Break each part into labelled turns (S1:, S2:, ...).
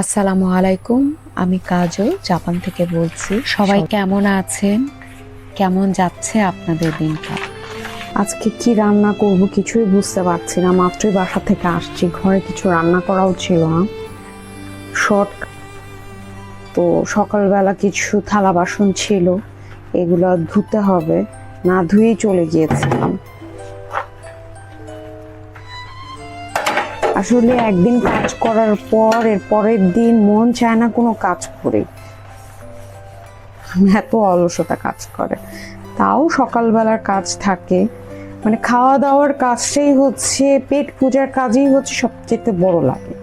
S1: আসসালামু আলাইকুম আমি কাজল জাপান থেকে বলছি। সবাই কেমন আছেন? কেমন যাচ্ছে আপনাদের দিনকাল?
S2: আজকে কি রান্না করব কিছুই বুঝতে পারছি না মাত্রই বাসা থেকে আসছি ঘরে কিছু রান্না করাও ছিল না। শর্ট তো সকালবেলা কিছু থালা বাসন ছিল এগুলো ধুতে হবে না ধুয়েই চলে গিয়েছিলাম। আসলে একদিন কাজ করার পর, এর পরের দিন মন চায় না কোনো কাজ করে। এত অলসতা কাজ করে। তাও সকালবেলার কাজ থাকে। মানে খাওয়া দাওয়ার কাজটাই হচ্ছে, পেট পূজার কাজই হচ্ছে সবচেয়ে বড় লাগে।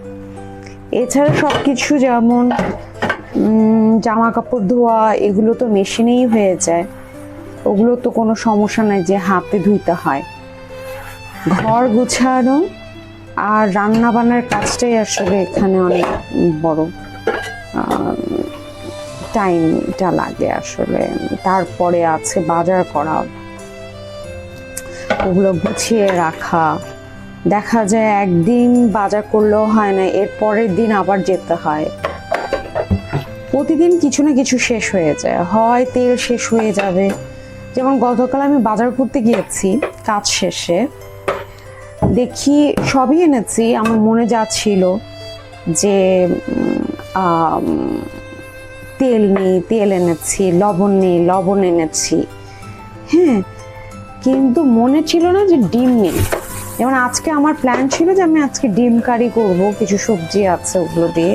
S2: এছাড়া সব কিছু যেমন জামা কাপড় ধোয়া, এগুলো তো মেশিনেই হয়ে যায়। ওগুলো তো কোনো সমস্যা নাই যে হাতে ধুইতে হয়। ঘর গুছানো আর রান্না বান্নার কাজটাই আসলে এখানে অনেক বড় টাইমটা লাগে আসলে। তারপরে আছে বাজার করা, ওগুলো গুছিয়ে রাখা। দেখা যায় একদিন বাজার করলেও হয় না, এর পরের দিন আবার যেতে হয়। প্রতিদিন কিছু না কিছু শেষ হয়ে যায়। হয় তেল শেষ হয়ে যাবে। যেমন গতকাল আমি বাজার করতে গিয়েছি, কাজ শেষে। দেখি সবই এনেছি, আমার মনে যা ছিল যে তেল নেই, তেল এনেছি, লবণ নেই, লবণ এনেছি। হ্যাঁ কিন্তু মনে ছিল না যে ডিম নেই। যেমন আজকে আমার প্ল্যান ছিল যে আমি আজকে ডিম কারি করব, কিছু সবজি আছে ওগুলো দিয়ে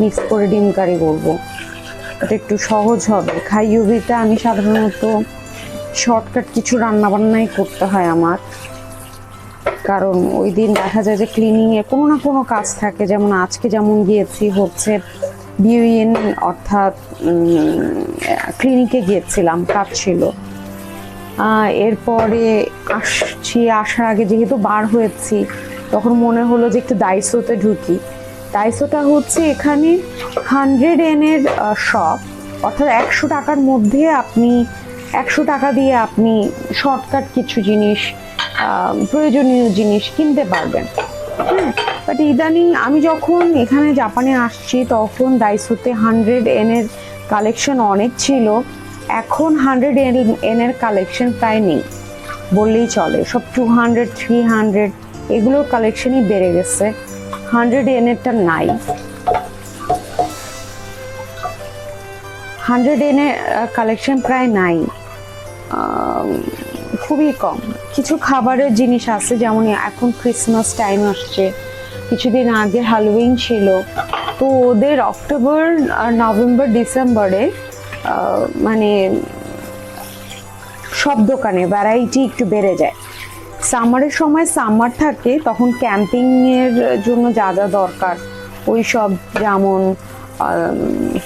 S2: মিক্স করে ডিম কারি করব। এটা একটু সহজ হবে। খাই ইউবিতে আমি সাধারণত শর্টকাট কিছু রান্না বান্নাই করতে হয় আমার। কারণ ওই দিন দেখা যায় যে ক্লিনিং এ কোনো না কোনো কাজ থাকে, যেমন আজকে যেমন গিয়েছি, হচ্ছে বিউএন অর্থাৎ ক্লিনিকে গিয়েছিলাম, কাজ ছিল। এরপরে আসছি, আসার আগে যেহেতু বার হয়েছি, তখন মনে হলো যে একটু দাইসোতে ঢুকি। দাইসোটা হচ্ছে এখানে হান্ড্রেড এনের শপ অর্থাৎ একশো টাকার মধ্যে আপনি, একশো টাকা দিয়ে আপনি শর্টকাট কিছু জিনিস প্রয়োজনীয় জিনিস কিনতে পারবেন। বাট ইদানিং আমি যখন এখানে জাপানে আসছি, তখন দাইসোতে হান্ড্রেড এনের কালেকশন অনেক ছিল। এখন হান্ড্রেড এনের কালেকশন প্রায় নেই। বললেই চলে, সব টু হান্ড্রেড থ্রি হান্ড্রেড এগুলোর কালেকশনই বেড়ে গেছে। হান্ড্রেড এনেরটা নাই। হান্ড্রেড এনের কালেকশন প্রায় নাই। খুবই কম। কিছু খাবারের জিনিস আছে, যেমন এখন ক্রিসমাস টাইম আসছে, কিছুদিন আগে হ্যালোউইন ছিল। তো ওদের অক্টোবর নভেম্বর ডিসেম্বরে মানে সব দোকানে ভ্যারাইটি একটু বেড়ে যায়। সামারের সময় সামার থাকে, তখন ক্যাম্পিংয়ের জন্য যা যা দরকার ওই সব যেমন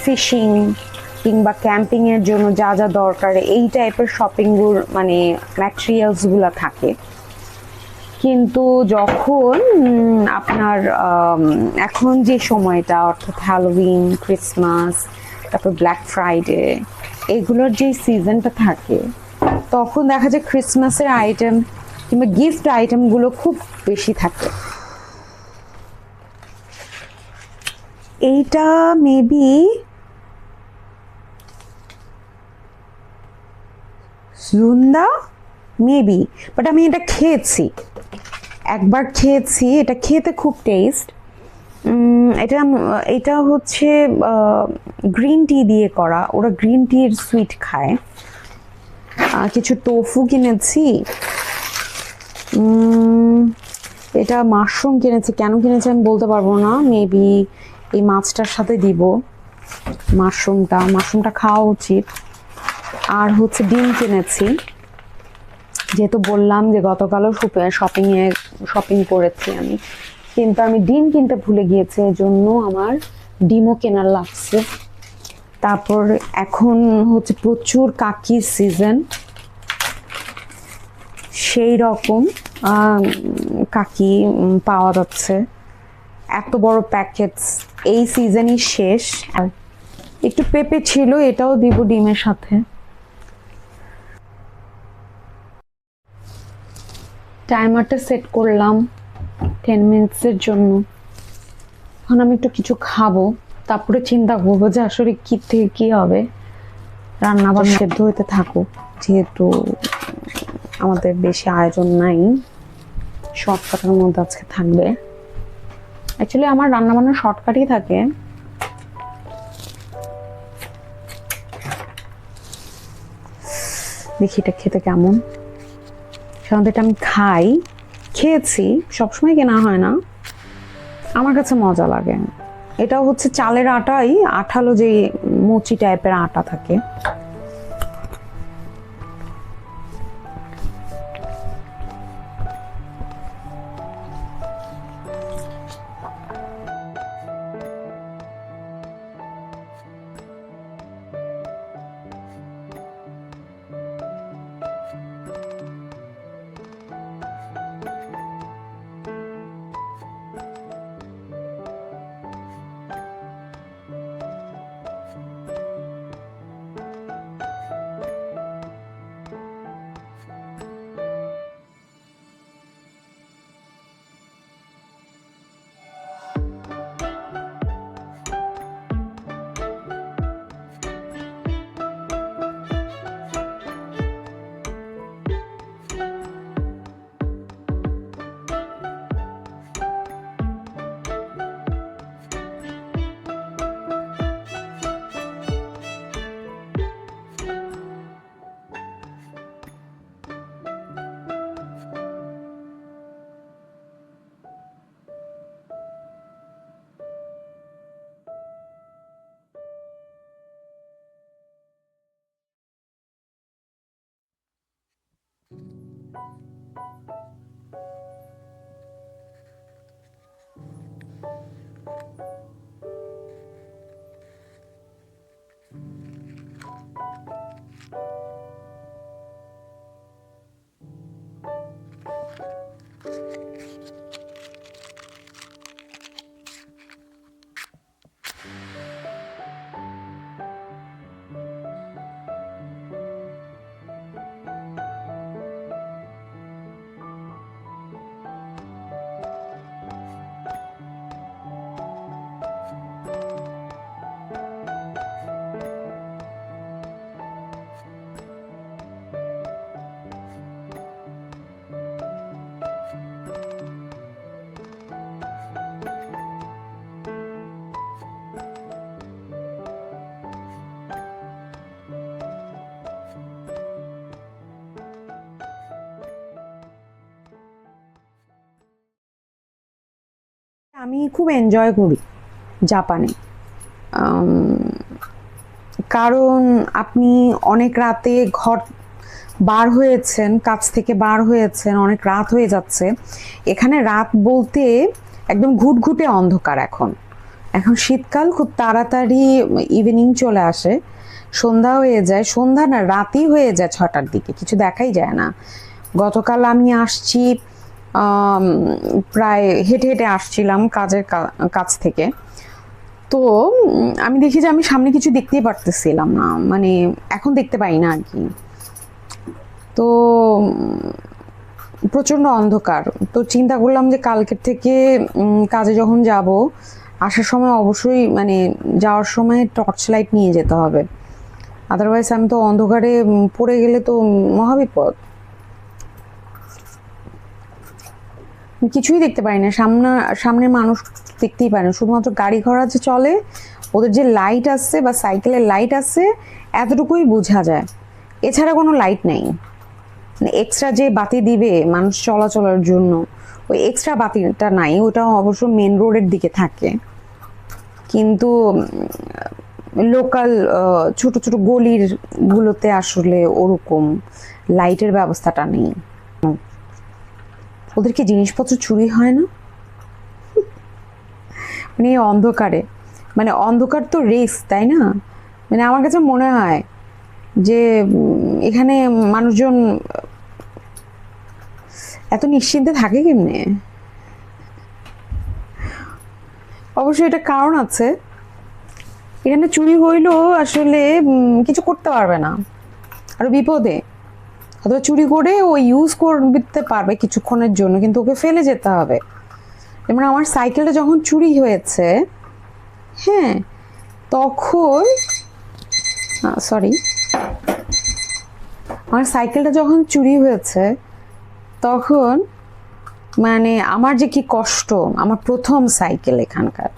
S2: ফিশিং কিংবা ক্যাম্পিং এর জন্য যা যা দরকার, এই টাইপের শপিং মানে ম্যাটেরিয়ালসগুলা থাকে। কিন্তু যখন আপনার এখন যে সময়টা, অর্থাৎ হ্যালোউইন ক্রিসমাস তারপর ব্ল্যাক ফ্রাইডে এগুলোর যে সিজনটা থাকে, তখন দেখা যায় ক্রিসমাসের আইটেম কিংবা গিফট আইটেমগুলো খুব বেশি থাকে। এইটা মেবি জুন্দা মেবি বাট আমি এটা খেয়েছি। একবার খেয়েছি। এটা খেতে খুব টেস্ট এটা এটা হচ্ছে গ্রিন টি দিয়ে করা। ওরা গ্রিন টির সুইট খায়। কিছু টোফু কিনেছি। এটা মাশরুম কিনেছি। কেন কিনেছি আমি বলতে পারব না। মেবি এই মাছটার সাথে দিব। মাশরুমটা মাশরুমটা খাওয়া উচিত। আর হচ্ছে ডিম কিনেছি। যেহেতু বললাম যে গতকালও শপিং এ শপিং করেছি আমি। কিন্তু আমি ডিম কিনতে ভুলে গিয়েছি, এজন্য আমার ডিমও কেনার লাগছে। তারপর এখন হচ্ছে প্রচুর কাকির সিজন সেই রকম কাকি পাওয়া যাচ্ছে। এত বড় প্যাকেট এই সিজনই শেষ। একটু পেঁপে ছিল, এটাও দিব ডিমের সাথে। টাইমারটা সেট করলাম টেন মিনিটসের জন্য। এখন আমি একটু কিছু খাব তারপরে চিন্তা করব যে আসলে কী থেকে কী হবে। রান্না আবার সেদ্ধ হইতে থাকুক যেহেতু আমাদের বেশি আয়োজন নাই শর্টকাটের মধ্যে আজকে থাকবে। অ্যাকচুয়ালি আমার রান্না বান্না শর্টকাটই থাকে। দেখি এটা খেতে কেমন। সাধারণত এটা আমি খাই, খেয়েছি, সবসময় কেনা হয় না। আমার কাছে মজা লাগে। এটাও হচ্ছে চালের আটাই, আঠালো যে মুচি টাইপের আটা থাকে। আমি খুব এনজয় করি জাপানে। কারণ আপনি অনেক রাতে ঘর বার হয়েছেন, কাজ থেকে বার হয়েছেন, অনেক রাত হয়ে যাচ্ছে। এখানে রাত বলতে একদম ঘুটঘুটে অন্ধকার এখন। এখন শীতকাল, খুব তাড়াতাড়ি ইভিনিং চলে আসে। সন্ধ্যা হয়ে যায়, সন্ধ্যা না, রাতই হয়ে যায় ছটার দিকে, কিছু দেখাই যায় না। গতকাল আমি আসছি প্রায় হেঁটে হেঁটে আসছিলাম কাজের কা- কাছ থেকে। তো আমি দেখি যে আমি সামনে কিছু দেখতেই পারতেছিলাম না। মানে এখন দেখতে পাই না আর কি। তো প্রচণ্ড অন্ধকার। তো চিন্তা করলাম যে কালকের থেকে কাজে যখন যাব, আসার সময় অবশ্যই মানে যাওয়ার সময় টর্চ লাইট নিয়ে যেতে হবে। আদারওয়াইজ আমি তো অন্ধকারে পড়ে গেলে তো মহাবিপদ কিছুই দেখতে পারি না। সামনে, সামনের মানুষ দেখতেই পারি না। শুধুমাত্র গাড়ি ঘোড়া যে চলে, ওদের যে লাইট আছে বা সাইকেলের লাইট আছে এতটুকুই বোঝা যায়। এছাড়া কোনো লাইট নেই। মানে এক্সট্রা যে বাতি দিবে মানুষ চলাচলের জন্য, ওই এক্সট্রা বাতিটা নাই। ওটা অবশ্য মেন রোডের দিকে থাকে। কিন্তু লোকাল ছোট ছোট গলির গুলোতে আসলে ওরকম লাইটের ব্যবস্থাটা নেই। ওদের কি জিনিসপত্র চুরি হয় না? মানে অন্ধকারে। মানে অন্ধকার তো রিস্ক তাই না? মানে আমার কাছে মনে হয় যে এখানে মানুষজন এত নিশ্চিন্তে থাকে কেমনে? অবশ্যই এটা কারণ আছে। এখানে চুরি হইলেও আসলে কিছু করতে পারবে না। আর বিপদে। অথবা চুরি করে ও ইউজ করতে পারবে কিছুক্ষণের জন্য, কিন্তু ওকে ফেলে যেতে হবে। যেমন আমার সাইকেলটা যখন চুরি হয়েছে হ্যাঁ তখন সরি আমার সাইকেলটা যখন চুরি হয়েছে, তখন মানে আমার যে কি কষ্ট, আমার প্রথম সাইকেল এখানকার,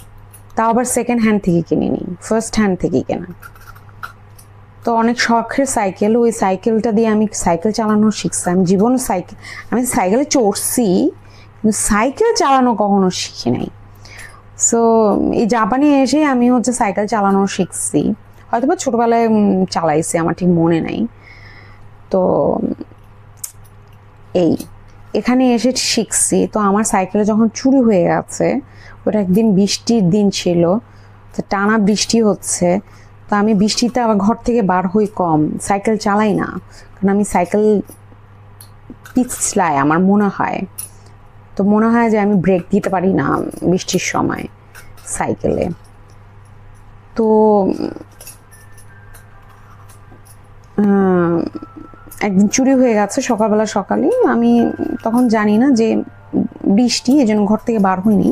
S2: তাও আবার সেকেন্ড হ্যান্ড থেকে কিনিনি ফার্স্ট হ্যান্ড থেকেই কেনা। তো অনেক শখের সাইকেল ওই সাইকেলটা দিয়ে আমি সাইকেল চালানো শিখছি। আমি জীবন সাইকেল আমি সাইকেলে চড়ছি, কিন্তু সাইকেল চালানো কখনো শিখি নাই। সো এই জাপানে এসে আমি হচ্ছে সাইকেল চালানো শিখছি। হয়তো বা ছোটোবেলায় চালাইছি, আমার ঠিক মনে নাই। তো, এই, এখানে এসে শিখছি। তো আমার সাইকেলে যখন চুরি হয়ে গেছে, ওটা একদিন বৃষ্টির দিন ছিল, তো টানা বৃষ্টি হচ্ছে। তো আমি বৃষ্টিতে আবার ঘর থেকে বার হই কম। সাইকেল চালাই না, কারণ আমি সাইকেল পিছলাই আমার মনে হয়। তো মনে হয় যে আমি ব্রেক দিতে পারি না বৃষ্টির সময় সাইকেলে। তো একদিন চুরি হয়ে গেছে সকালবেলা সকালে। আমি তখন জানি না যে বৃষ্টি এই জন্য ঘর থেকে বার হইনি।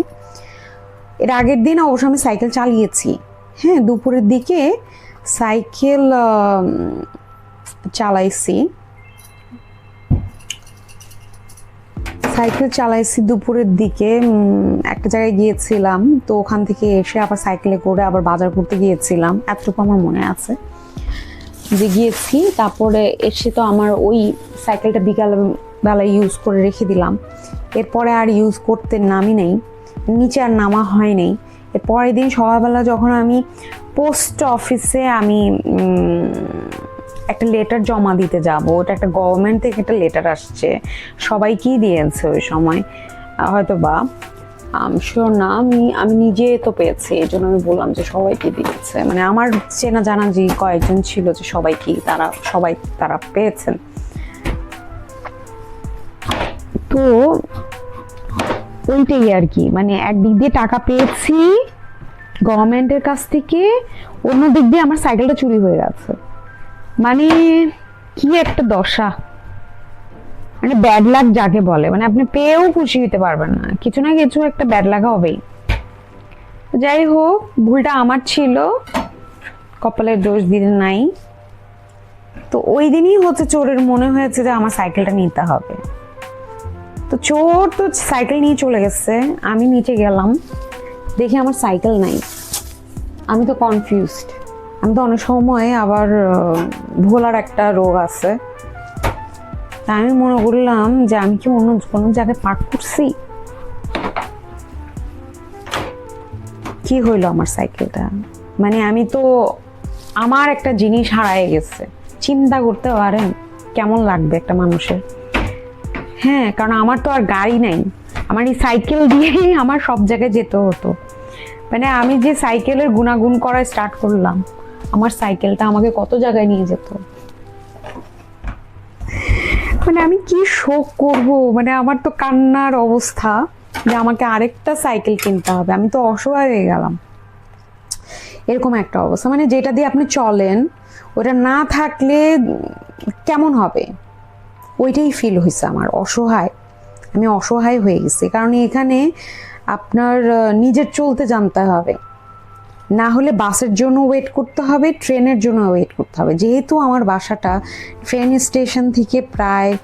S2: এর আগের দিন অবশ্য আমি সাইকেল চালিয়েছি। হ্যাঁ দুপুরের দিকে সাইকেল চালাইছি। সাইকেল চালাইছি দুপুরের দিকে একটা জায়গায় গিয়েছিলাম, তো ওখান থেকে এসে আবার সাইকেলে করে আবার বাজার করতে গিয়েছিলাম, এতটুকু আমার মনে আছে। যে গিয়েছি, তারপরে এসে তো আমার ওই সাইকেলটা বিকাল বেলায় ইউজ করে রেখে দিলাম। এরপরে আর ইউজ করতে নামি নেই, নিচে আর নামা হয় নাই। পরের দিন সকালবেলা যখন আমি পোস্ট অফিসে আমি একটা লেটার জমা দিতে যাব, ওটা একটা গভর্নমেন্ট থেকে একটা লেটার আসছে সবাইকেই দিয়েছে ওই সময়? হয়তো বা শিওর না, আমি আমি নিজে তো পেয়েছি, এই জন্য আমি বললাম যে সবাইকে দিয়েছে? মানে আমার চেনা জানা যে কয়েকজন ছিল যে সবাইকে তারা, সবাই তারা পেয়েছেন। তো ওইটাই আর কি। মানে একদিক দিয়ে টাকা পেয়েছি গভর্নমেন্টের কাছ থেকে অন্য দিক দিয়ে আমার সাইকেলটা চুরি হয়ে গেছে। মানে কি একটা দশা। মানে ব্যাড লাক যাকে বলে। মানে আপনি পেয়েও খুশি হতে পারবেন না। কিছু না কিছু একটা ব্যাড লাগা হবেই। যাই হোক, ভুলটা আমার ছিল। কপালের দোষ দিন নাই। তো ওই দিনই হচ্ছে চোরের মনে হয়েছে যে আমার সাইকেলটা নিতে হবে। তো চোর তো সাইকেল নিয়ে চলে গেছে। আমি নিচে গেলাম। দেখি আমার সাইকেল নাই। আমি তো কনফিউজড আমি তো অনেক সময় আবার ভোলার একটা রোগ আছে। তা আমি মনে করলাম যে আমি কি অন্য কোনো জায়গায় পার্ক করছি? কি হইল আমার সাইকেলটা মানে আমি তো আমার একটা জিনিস হারায় গেছে। চিন্তা করতে পারেন, কেমন লাগবে একটা মানুষের? হ্যাঁ কারণ আমার তো আর গাড়ি নাই। আমার এই সাইকেল দিয়েই আমার সব জায়গায় যেতে হতো। মানে আমি যে সাইকেলের গুণাগুণ করা স্টার্ট করলাম, আমার সাইকেলটা আমাকে কত জায়গায় নিয়ে যেত? মানে আমি কি শোক করব? মানে আমার তো কান্নার অবস্থা যে আমাকে আরেকটা সাইকেল কিনতে হবে। আমি তো অসহায় হয়ে গেলাম। এরকম একটা অবস্থা। মানে যেটা দিয়ে আপনি চলেন, ওটা না থাকলে কেমন হবে? ওইটাই ফিল হয়েছে আমার, অসহায়। আমি অসহায় হয়ে গেছি। কারণ এখানে আপনার নিজের চলতে জানতে হবে। না হলে বাসের জন্য ওয়েট করতে হবে, ট্রেনের জন্য ওয়েট করতে হবে। যেহেতু আমার বাসাটা ট্রেন স্টেশন থেকে প্রায়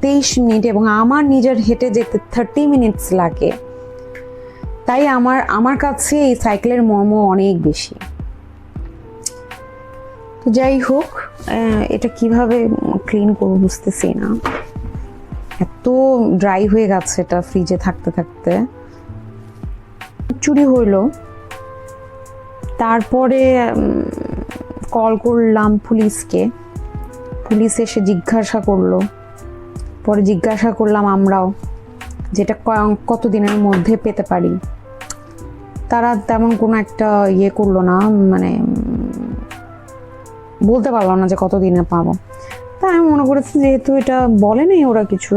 S2: তেইশ মিনিট এবং আমার নিজের হেঁটে যেতে থার্টি মিনিটস লাগে। তাই আমার আমার কাছে এই সাইকেলের মর্ম অনেক বেশি। তো যাই হোক এটা কীভাবে ক্লিন করব বুঝতেছি না। এত ড্রাই হয়ে গেছে এটা ফ্রিজে থাকতে থাকতে। চুরি হইল। তারপরে কল করলাম পুলিশকে। পুলিশ এসে জিজ্ঞাসা করল। পরে জিজ্ঞাসা করলাম আমরাও, যেটা কতদিনের মধ্যে পেতে পারি। তারা তেমন কোনো একটা ইয়ে করল না মানে বলতে পারলাম না যে কতদিনে পাবো। তা আমি মনে করেছি যেহেতু এটা বলেনি ওরা কিছু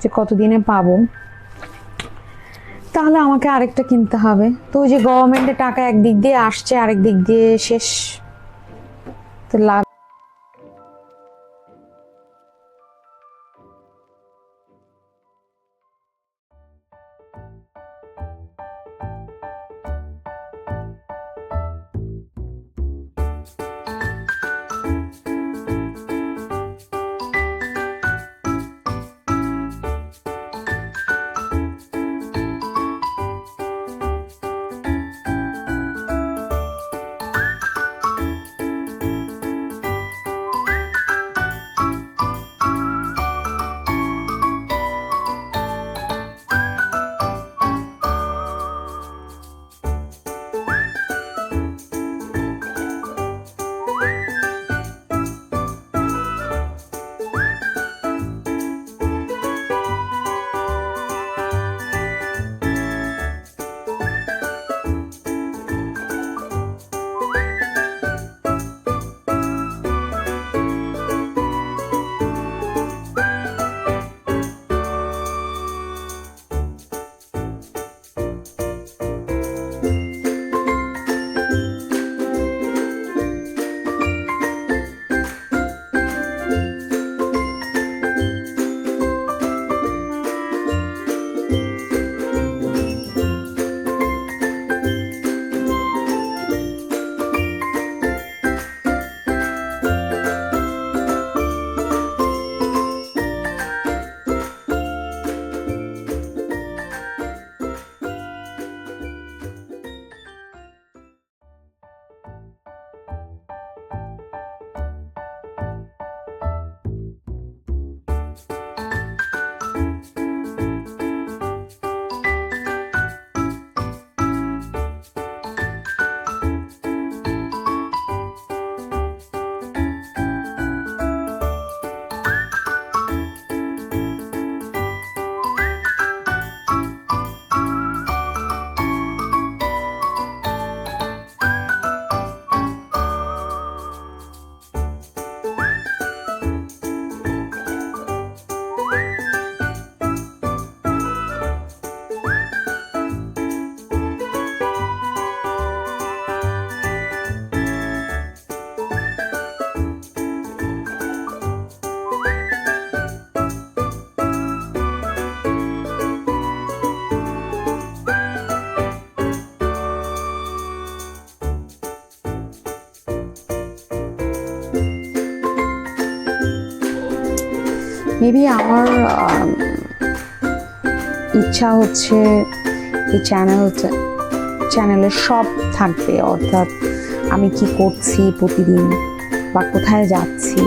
S2: যে কতদিনে পাবো। তাহলে আমাকে আরেকটা কিনতে হবে। তো ওই যে গভর্নমেন্টের টাকা একদিক দিয়ে আসছে আরেক দিক দিয়ে শেষ। তো লাভ মেবি আমার ইচ্ছা হচ্ছে এই চ্যানেল চ্যানেলে সব থাকবে, অর্থাৎ আমি কি করছি প্রতিদিন বা কোথায় যাচ্ছি,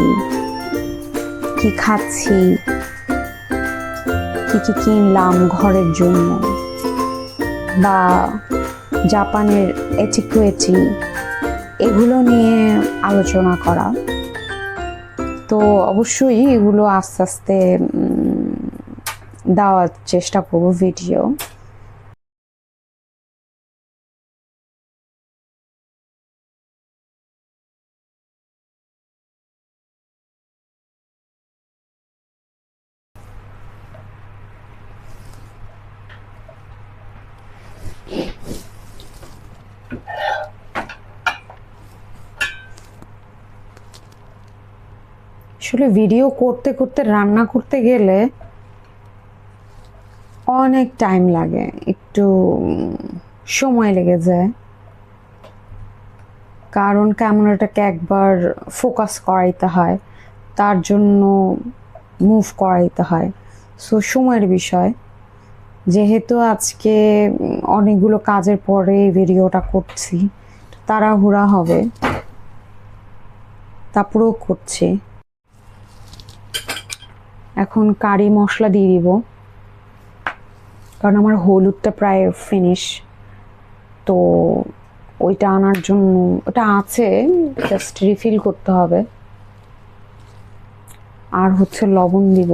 S2: কি খাচ্ছি, কি কি কিনলাম ঘরের জন্য বা জাপানের এটিকুয়েটি, এগুলো নিয়ে আলোচনা করা। তো অবশ্যই এগুলো আস্তে আস্তে উম, দেওয়ার চেষ্টা করব ভিডিও আসলে ভিডিও করতে করতে, রান্না করতে গেলে অনেক টাইম লাগে। একটু সময় লেগে যায়। কারণ ক্যামেরাটাকে একবার ফোকাস করাইতে হয়, তার জন্য মুভ করাইতে হয়। সো সময়ের বিষয়। যেহেতু আজকে অনেকগুলো কাজের পরে ভিডিওটা করছি, তাড়াহুড়া হবে। তারপরেও করছি। এখন কারি মশলা দিয়ে দিব। কারণ আমার হলুদটা প্রায় ফিনিশ তো ওইটা আনার জন্য, ওটা আছে জাস্ট রিফিল করতে হবে। আর হচ্ছে লবণ দিব।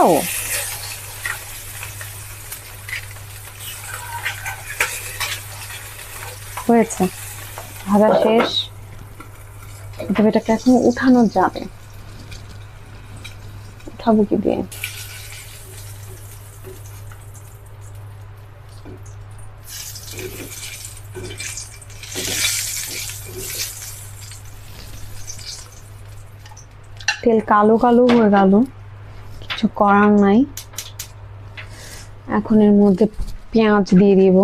S2: Ow! হয়েছে। ভাজা শেষ। তবে এটাকে এখন উঠানো যাবে। উঠাবো কি দিয়ে? তেল কালো কালো হয়ে গেল। কিছু করার নাই। এখন এর মধ্যে পেঁয়াজ দিয়ে দিব।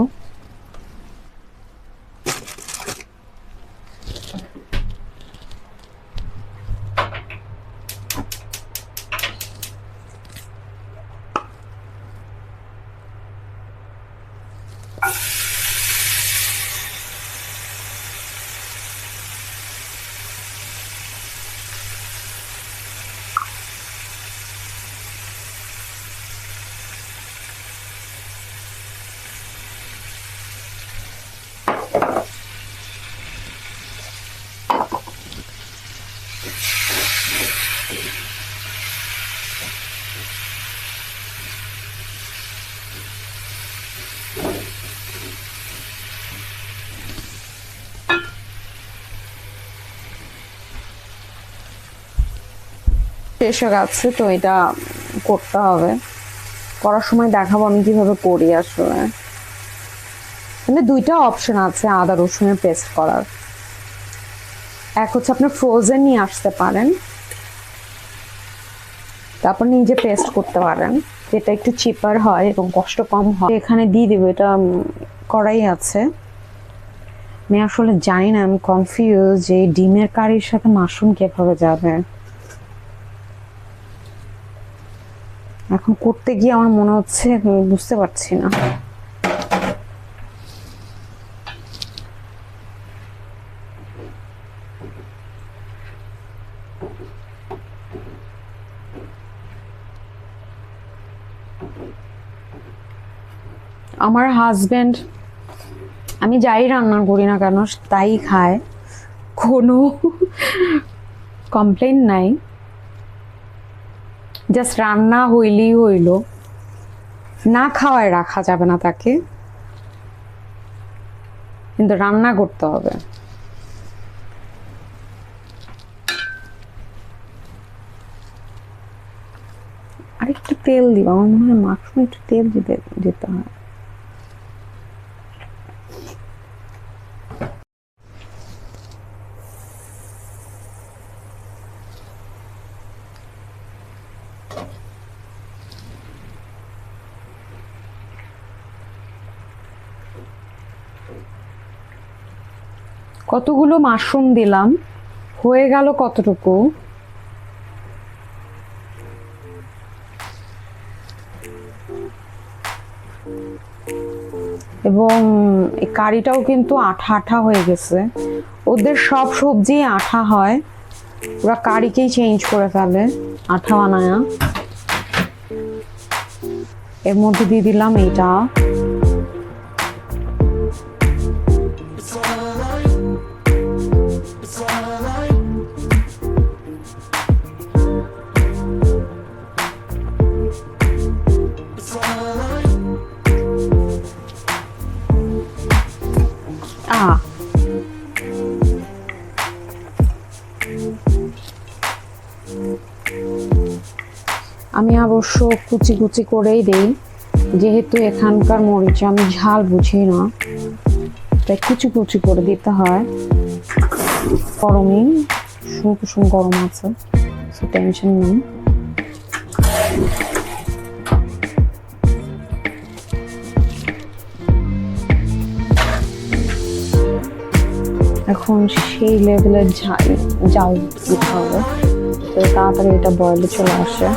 S2: হয়ে গেছে, তো এটা করতে হবে। করার সময় দেখাবো আমি কীভাবে করি আসলে। মানে দুইটা অপশন আছে আদা রসুনের পেস্ট করার। এক হচ্ছে আপনি ফ্রোজেন নিয়ে আসতে পারেন। তারপর নিজে পেস্ট করতে পারেন। যেটা একটু চিপার হয় এবং কষ্ট কম হয়। এখানে দিয়ে দিব, এটা করাই আছে। আমি আসলে জানি না, আমি কনফিউজ যে ডিমের কারির সাথে মাশরুম কীভাবে যাবে। এখন করতে গিয়ে আমার মনে হচ্ছে বুঝতে পারছি না। আমার হাজবেন্ড আমি যাই রান্না করি না কেন, তাই খায়। কোনো কমপ্লেন নাই। জাস্ট রান্না হইলেই হইল। না খাওয়ায় রাখা যাবে না তাকে। কিন্তু রান্না করতে হবে। আরেকটু তেল দিব, আমার মনে হয় মাখরুম একটু তেল দিতে দিতে হয়। কতগুলো মাশরুম দিলাম? হয়ে গেল কতটুকু? এবং কারিটাও কিন্তু আঠা আঠা হয়ে গেছে। ওদের সব সবজি আঠা হয়। ওরা কারিকেই চেঞ্জ করে ফেলে, আঠা বানায়া। এর মধ্যে দিয়ে দিলাম এইটা। আমি অবশ্য কুচি কুচি করেই দেই। যেহেতু এখানকার মরিচ আমি ঝাল বুঝি না। তাই কুচি কুচি করে দিতে হয়। গরমই কুসুম কুসুম গরম আছে টেনশন নেই। এখন সেই লেভেলের ঝাল, জাল দিতে হবে। তো তাড়াতাড়ি এটা বয়েলে চলে আসে।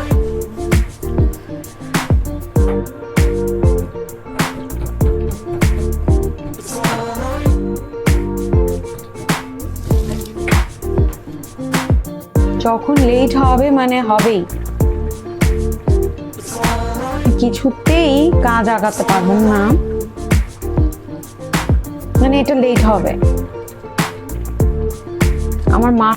S2: যখন লেট হবে মানে হবেই। কিছুতেই কাজ আগাতে পারবেন না। মানে এটা লেট হবে। আমার মা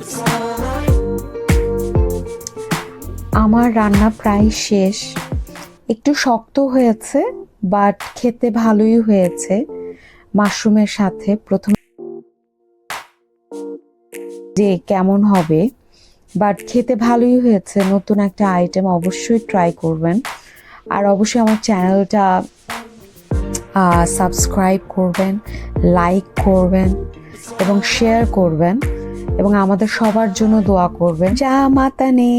S1: আমার রান্না প্রায় শেষ। একটু শক্ত হয়েছে বাট খেতে ভালোই হয়েছে। মাশরুমের সাথে প্রথম যে কেমন হবে বাট খেতে ভালোই হয়েছে। নতুন একটা আইটেম অবশ্যই ট্রাই করবেন। আর অবশ্যই আমার চ্যানেলটা সাবস্ক্রাইব করবেন লাইক করবেন এবং শেয়ার করবেন এবং আমাদের সবার জন্য দোয়া করবেন। যা মাতানে